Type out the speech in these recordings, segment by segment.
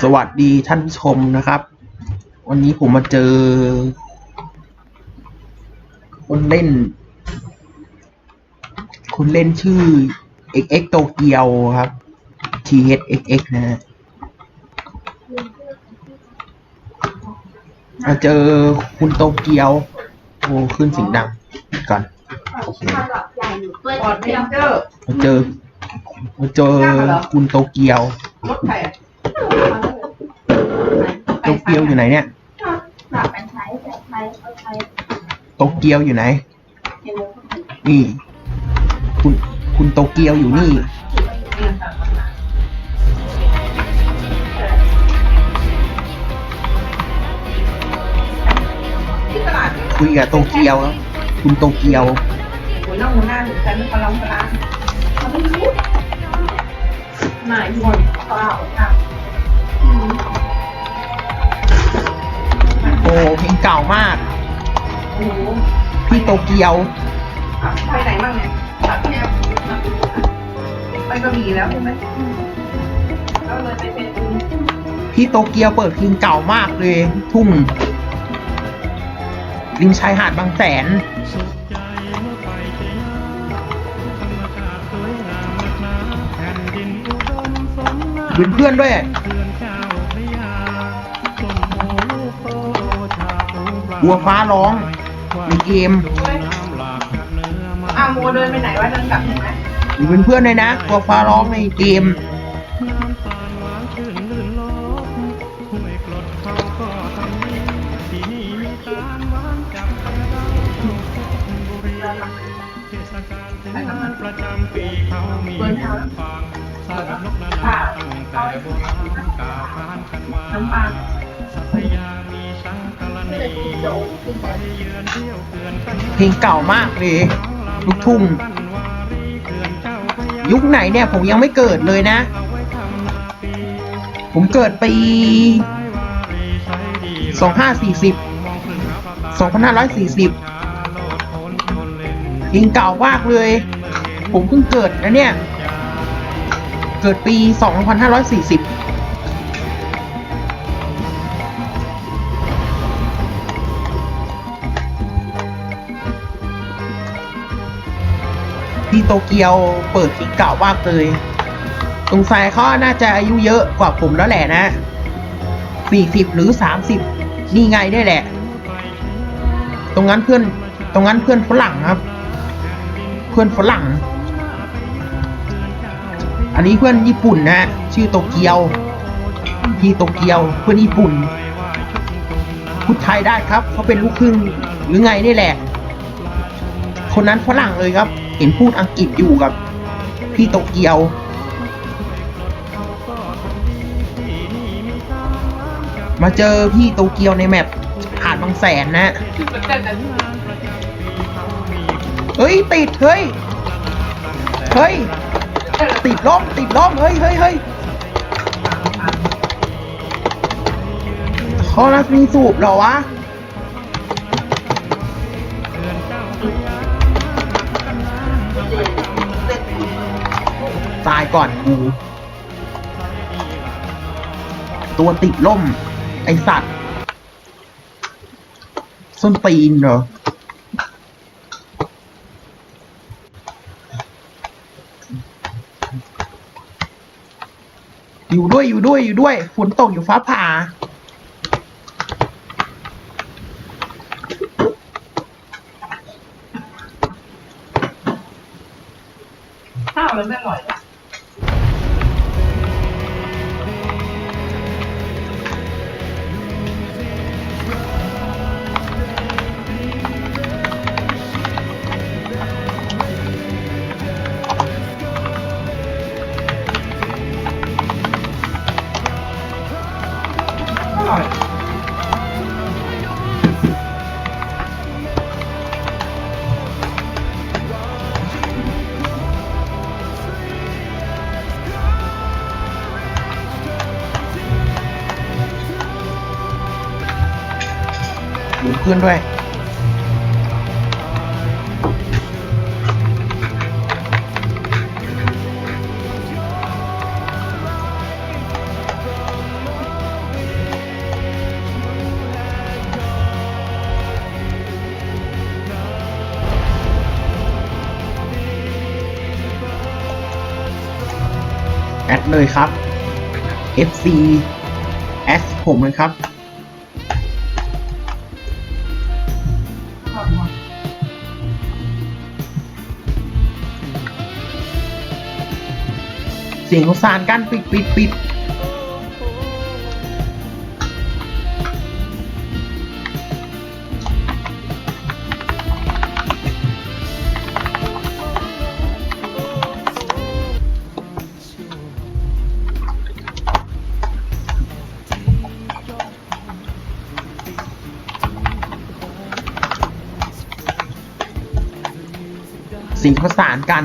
สวัสดีท่านผู้ชมนะครับ วันนี้ผมมาเจอ คนเล่น คนเล่นชื่อ XX โตเกียวครับ THXX นะฮะมาเจอคุณโตเกียว โอ้ขึ้นเสียงดังก่อน โอเคปอดเรนเจอร์ มาเจอ มาเจอคุณโตเกียว รถไถโตเกียวอยู่ไหนเนี่ยฝากเป็นใช้แต่ใช้เอาใช้โตเกียวอยู่ไหนในวงนี่ คุณคุณโตเกียวอยู่นี่ ที่ตลาดคุยกับโตเกียวครับคุณโตเกียว หัวหน้าหัวหน้าหรือใครไม่กำลังกำลังเขาไม่รู้ หน่ายหมดเปล่าค่ะโอ้เพลงเก่ามาก โอ้โหพี่โตเกียวไปไหนบ้างเนี่ยตัดแค่ไปกระบี่แล้วใช่ไหมแล้วเลยไปเป็นพี่โตเกียวเปิดเพลงเก่ามากเลย ทุ่งริมชายหาดบางแสนสุข ตชาปลูกปลาวัวฟ้าร้องในเกมน้ำหลากจากเนื้อมาอ้าวโมเดินไปไหนวะเดินกลับใช่ไหมอยู่เป็นเพื่อนเลยนะตัวฟ้าร้องในเกม เยือนเที่ยวเขื่อนกันเพลงเก่ามากเลยลูกทุ่งปั้นวารีเขื่อนเจ้าพระยายุคไหนเนี่ยผมยังไม่เกิดเลยนะเอาไว้ทำนาปีผมเกิดปีซ้ายวารีใช้ดีสองห้าสี่สิบมองขึ้นหาประกาศสองพันห้าร้อยสี่สิบชาโลดโอนชนเล่นเพลงเก่ามากเลย ผมเพิ่งเกิดนะเนี่ย เกิดปี2540พี่ โตเกียวเปิดเพลงเก่ามากเลยสงสัยเขาน่าจะอายุเยอะกว่าผมแล้วแหละนะ40หรือ30นี่ไงได้แหละ ตรงนั้นเพื่อนตรงนั้นเพื่อนฝรั่งครับ เพื่อนฝรั่ง อันนี้เพื่อนญี่ปุ่นนะชื่อโตเกียวพี่โตเกียวเพื่อนญี่ปุ่นพูดไทยได้ครับเขาเป็นลูกครึ่งหรือไงนี่แหละ คนนั้นฝรั่งเลยครับ เห็นพูดอังกฤษอยู่กับ พี่โตเกียว มาเจอพี่โตเกียวในแมปหาดบางแสนนะ เฮ้ย ติด เฮ้ย เฮ้ย ติดล้มติดล้มเฮ้ยเฮ้ยเฮ้ยเขานักมีสูบเหรอวะ ตายก่อนกูตัวติดล่ม ไอสัตว์ ส้นตีนเหรอ อยู่ด้วยอยู่ด้วยอยู่ด้วยฝนตกอยู่ฟ้าผ่าข้าวเลยไม่อร่อย พื่อนด้วย แอดเลยครับ FC แอดผมเลยครับ สียงของสารกันปิดปิดปิดสีงประสานกัน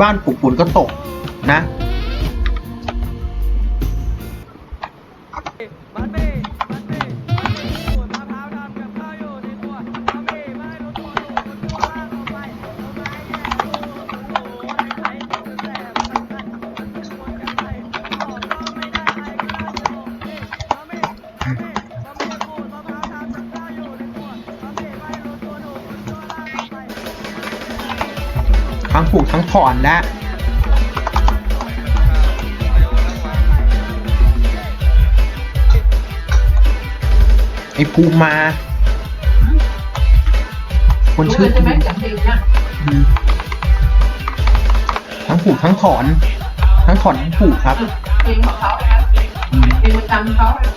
บ้านปุกปุนก็ตกนะ ถอนและไอ้ภูมิมา คนรู้ชื่อเลยใช่ไหมจากเพลงเนี่ยอืมทั้งปลูกทั้งถอน ทั้งถอนทั้งปลูกครับเพลงของเขานะอืมเพลงประจำเขานะ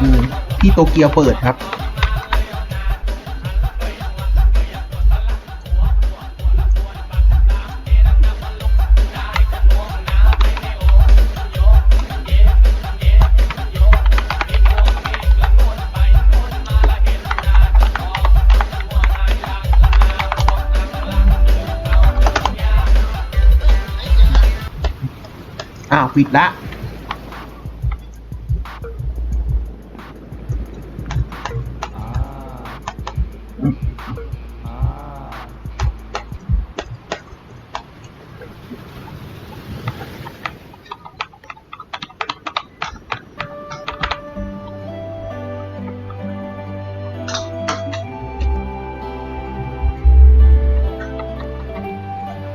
อืมพี่โตเกียวเปิดครับ อ้าวปิดละ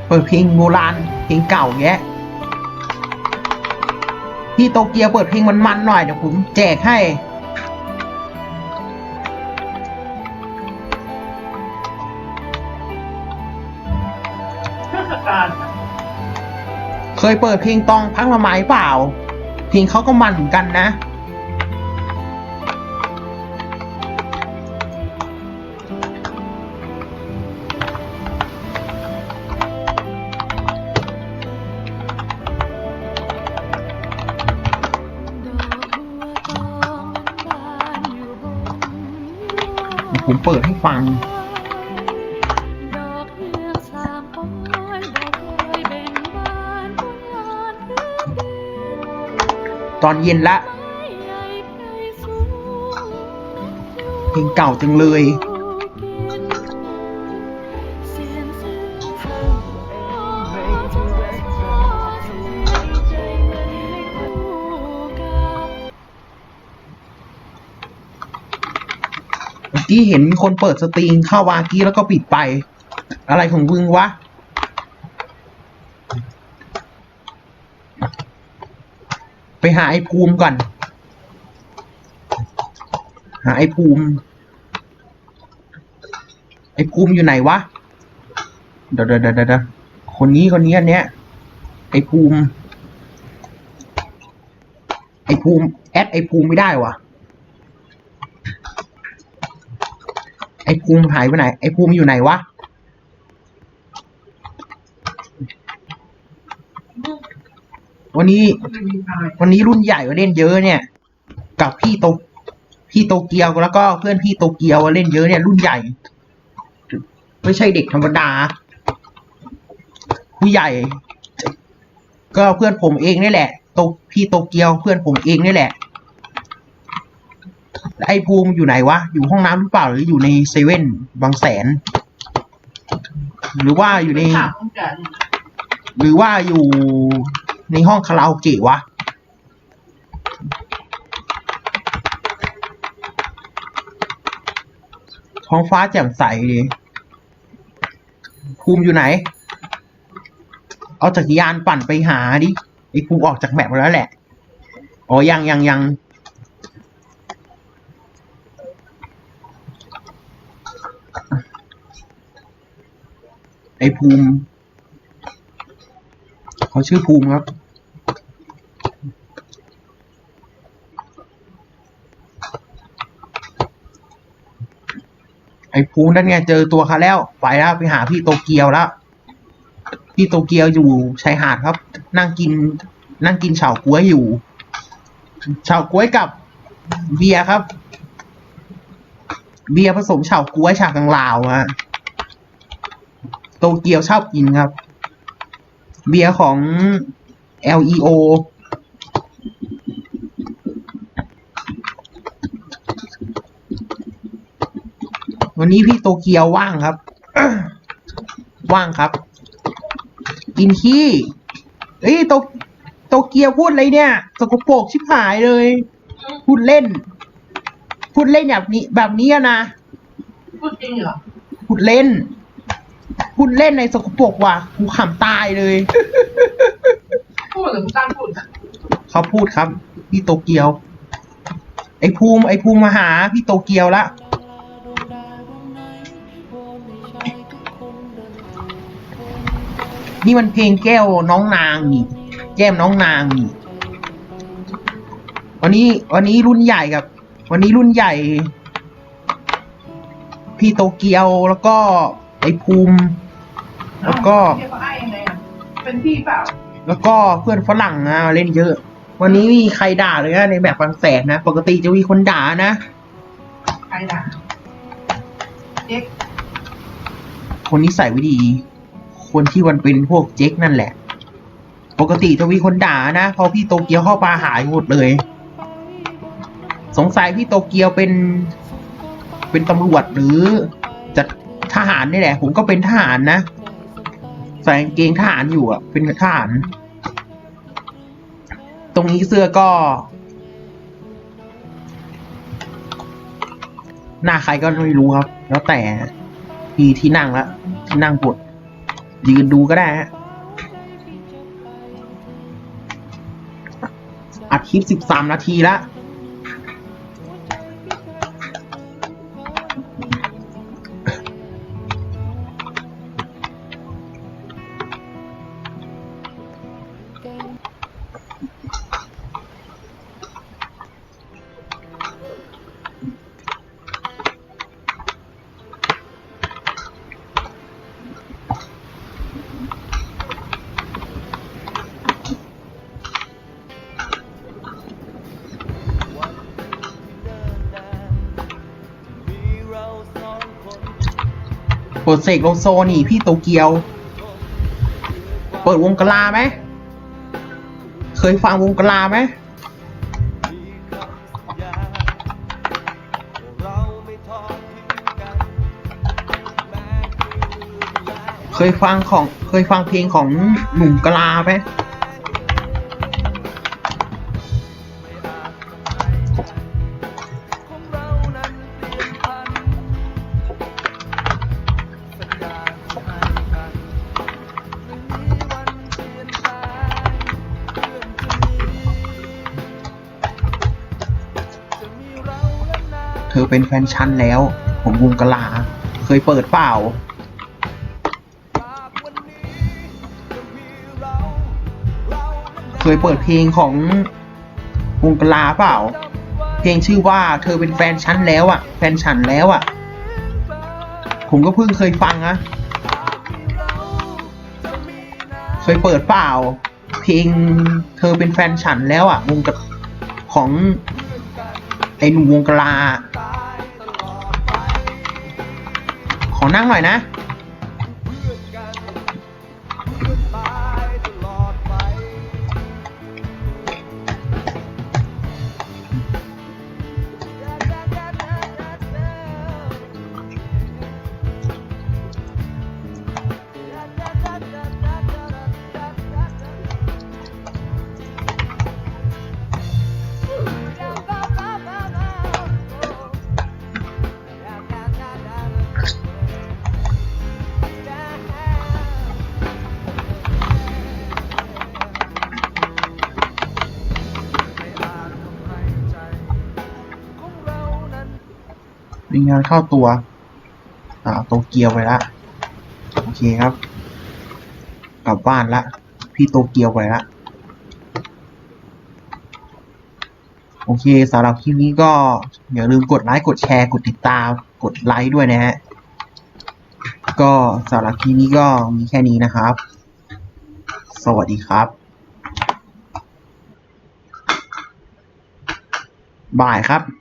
เปิดเพลงโบราณเพลงเก่าแยะ พี่โตเกียวเปิดเพลงมันๆหน่อยเดี๋ยวผมแจกให้ เคยเปิดเพลงตองพังละไม้เปล่า เพลงเขาก็มันเหมือนกันนะ ผมเปิดให้ฟัง ตอนเย็นละ เพลงเก่าจังเลย กี้เห็นมีคนเปิดสตรีมเข้าวากี้แล้วก็ปิดไป อะไรของมึงวะไปหาไอ้ภูมิก่อน หาไอ้ภูมิ ไอ้ภูมิอยู่ไหนวะ เดี๋ยวเดี๋ยวเดี๋ยวเดี๋ยวคนนี้คนนี้อันเนี้ย ไอ้ภูมิ ไอ้ภูมิ แอดไอ้ภูมิไม่ได้วะ อ้ภูมิหายไปไหน ไอ้ภูมิอยู่ไหนวะ วันนี้ วันนี้รุ่นใหญ่มาเล่นเยอะเนี่ย กับพี่โตพี่โตเกียวแล้วก็เพื่อนพี่โตเกียวเล่นเยอะเนี่ยรุ่นใหญ่ ไม่ใช่เด็กธรรมดา ผู้ใหญ่ ก็เพื่อนผมเองนี่แหละโตพี่โตเกียวเพื่อนผมเองนี่แหละ ไอ้ภูมิอยู่ไหนวะ อยู่ห้องน้ำหรือเปล่าหรืออยู่ในเซเว่นบางแสน หรือว่าอยู่ใน ถามต้องการหรือว่าอยู่ในห้องคาราโอเกะวะ ท้องฟ้าแจ่มใสดีภูมิอยู่ไหน เอาจักรยานปั่นไปหาดิไอ้ภูมิออกจากแมปแล้วแหละ อ๋อยังยังยัง ไอ้ภูมิเขาชื่อภูมิครับ ไอ้ภูมินั่นไงเจอตัวเขาแล้ว ไปแล้วไปหาพี่โตเกียวแล้ว พี่โตเกียวอยู่ชายหาดครับ นั่งกิน นั่งกินเฉาก๊วยอยู่ เฉาก๊วยกับเบียร์ครับ เบียร์ผสมเฉาก๊วยฉากกลางลาวอะ โตเกียวชอบกินครับ เบียร์ของ LEO วันนี้พี่โตเกียวว่างครับ ว่างครับ กินขี้เอ้ยโตโตเกียวพูดอะไรเนี่ย สกปรกชิบหายเลย พูดเล่น พูดเล่นแบบนี้แบบนี้อะนะ พูดจริงเหรอ พูดเล่น พูดเล่นในสกปรกว่ะกูขำตายเลย พูดหรือตั้งพูดเขาพูดครับ พี่โตเกียว ไอ้ภูมิไอ้ภูมิมาหาพี่โตเกียวละนี่มันเพลงแก้วน้องนางนี่ แก้มน้องนางนี่ วันนี้ วันนี้รุ่นใหญ่กับ วันนี้รุ่นใหญ่ พี่โตเกียวแล้วก็ไอ้ภูมิ แล้วก็เรียกเขาไอ้ยังไงอะเป็นพี่เปล่า แล้วก็เพื่อนฝรั่งนะมาเล่นเยอะ วันนี้มีใครด่าเลยนะในแบบบางแสนนะ ปกติจะมีคนด่านะ ใครด่าเจ๊กคนนิสัยไม่ดี คนที่มันเป็นพวกเจ๊กนั่นแหละ ปกติจะมีคนด่านะ พอพี่โตเกียวเข้ามาหายหมดเลย สงสัยพี่โตเกียวเป็น เป็นตำรวจหรือจะทหารนี่แหละ ผมก็เป็นทหารนะ ใส่กางเกงทหารอยู่อะ เป็นทหาร ตรงนี้เสื้อก็ หน้าใครก็ไม่รู้ครับ แล้วแต่ที่ที่นั่งละที่นั่งกดยืนดูก็ได้ฮะอัดคลิปสิบสามนาทีละ ปิดเสกโลโซนี่พี่โตเกียว เปิดวงกลาไหม เคยฟังวงกลาไหมเคยฟังของเคยฟังเพลงของหนุ่มกลาไหม เป็นแฟนฉันแล้ว ผมวงกลา เคยเปิดเปล่า เคยเปิดเพลงของวงกลาเปล่า เพลงชื่อว่าเธอเป็นแฟนฉันแล้วอะแฟนฉันแล้วอะผมก็เพิ่งเคยฟังนะเคยเปิดเปล่า เพลงเธอเป็นแฟนฉันแล้วอะวงกับของไอหนุ่มวงกลา ขอนั่งหน่อยนะ มีงานเข้าตัว อ่าโตเกียวไปละโอเคครับ กลับบ้านละ พี่โตเกียวไปละโอเคสำหรับคลิปนี้ก็อย่าลืมกดไลค์กดแชร์กดติดตามกดไลค์ด้วยนะฮะก็สำหรับคลิปนี้ก็มีแค่นี้นะครับ สวัสดีครับบ่ายครับ